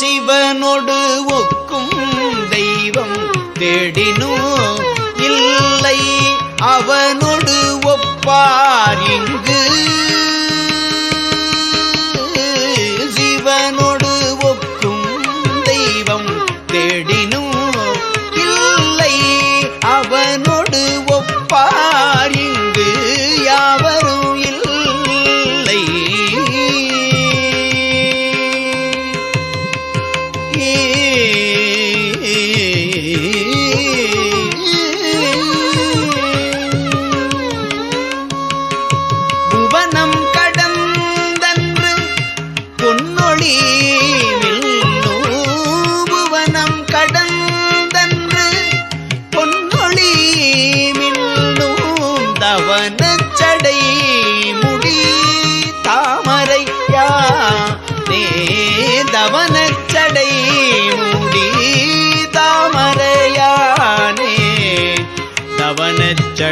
சிவனொடு ஒக்கும் தெய்வம் தேடினோ இல்லை. அவனொடு ஒப்பார் இங்கு. சிவனொடு ஒக்கும் தெய்வம் தேடினோ இல்லை. அவனொடு ஒப்பார்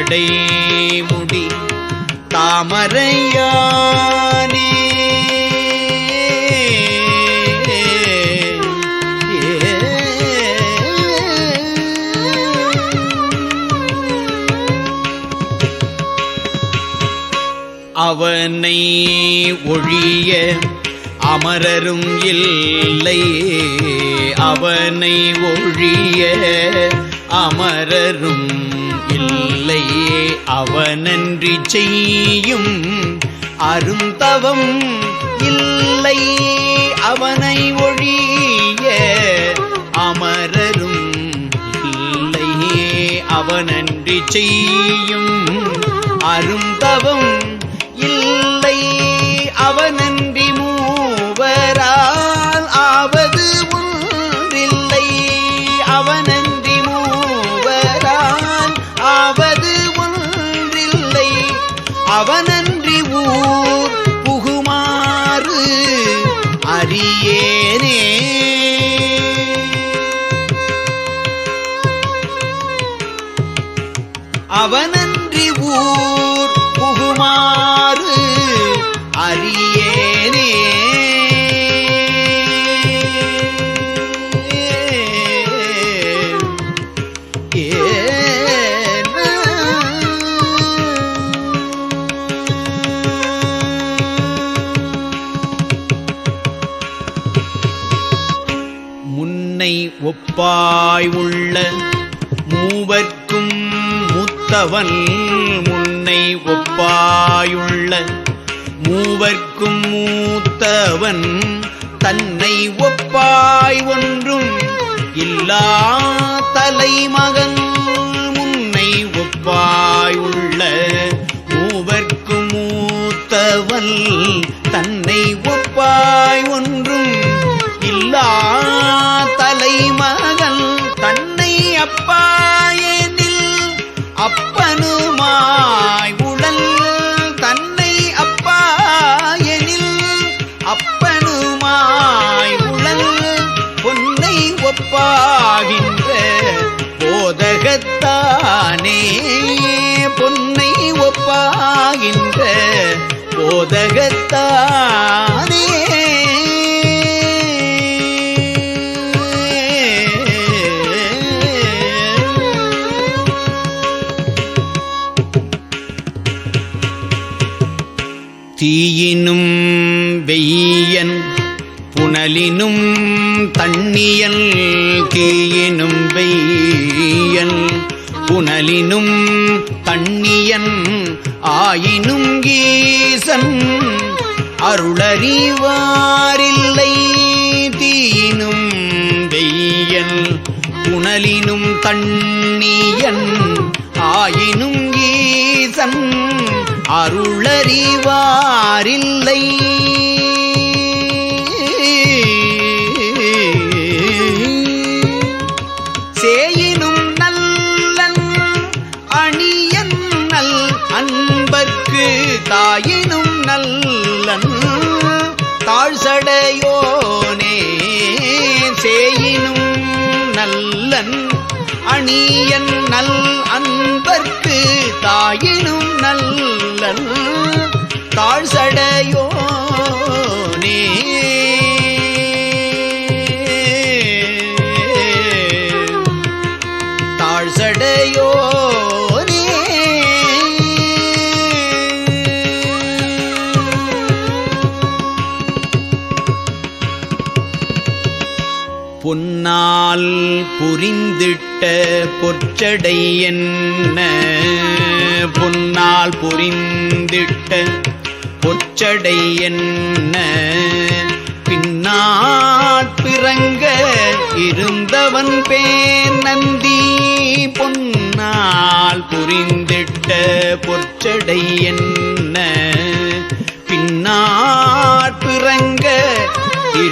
தவனச்சடை முடி தாமரையானே. அவனை ஒழிய அமரரும் இல்லை. அவனை ஒழிய அமரரும் இல்லை அவனன்றி செய்யும் அருந்தவம் இல்லை. அவனை ஒழிய அமரரும் இல்லை அவனன்றி செய்யும் அருந்தவம் அவனன்றி ஊர் புகுமாறு அறியேனே. முன்னை ஒப்பாய் உள்ள மூத்தவன் முன்னை ஒப்பாயுள்ள மூவர்க்கும் மூத்தவன் தன்னை ஒப்பாய் ஒன்றும் இல்லா தலைமகன் முன்னை ஒப்பாய் உள்ள மூவர்க்கும் மூத்தவன் ஒப்பாகின்ற போதகத்தானே. தீயினும் வெய்யன் புனலினும் தண்ணியல் தீயினும் வெய்யன் புனலினும் தண்ணியன் ஆயினும் ஈசன் அருளறிவாரில்லை. தீயினும் வெய்யல் புனலினும் தண்ணியன் ஆயினும் ஈசன் அருளறிவாரில்லை. அன்பர்க்கு தாயினும் நல்லன். தாழ்சடையோனே சேயினும் நல்லன். அணியன் நல் அன்பர்க்கு தாயினும் நல்லன். தாழ்சடையோனே பொன்னால் புரிந்திட்ட பொற்சடை என்ன? பொன்னால் புரிந்திட்ட பொற்சடை என்ன? பின்னாட்பிறங்க இருந்தவன் பேர் நந்தி. பொன்னால் புரிந்திட்ட பொற்சடை என்ன?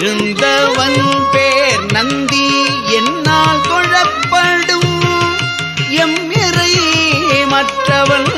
இருந்தவன் பேர் நந்தி. என்னால் தொழப்படும் எம் இறை மற்றவன்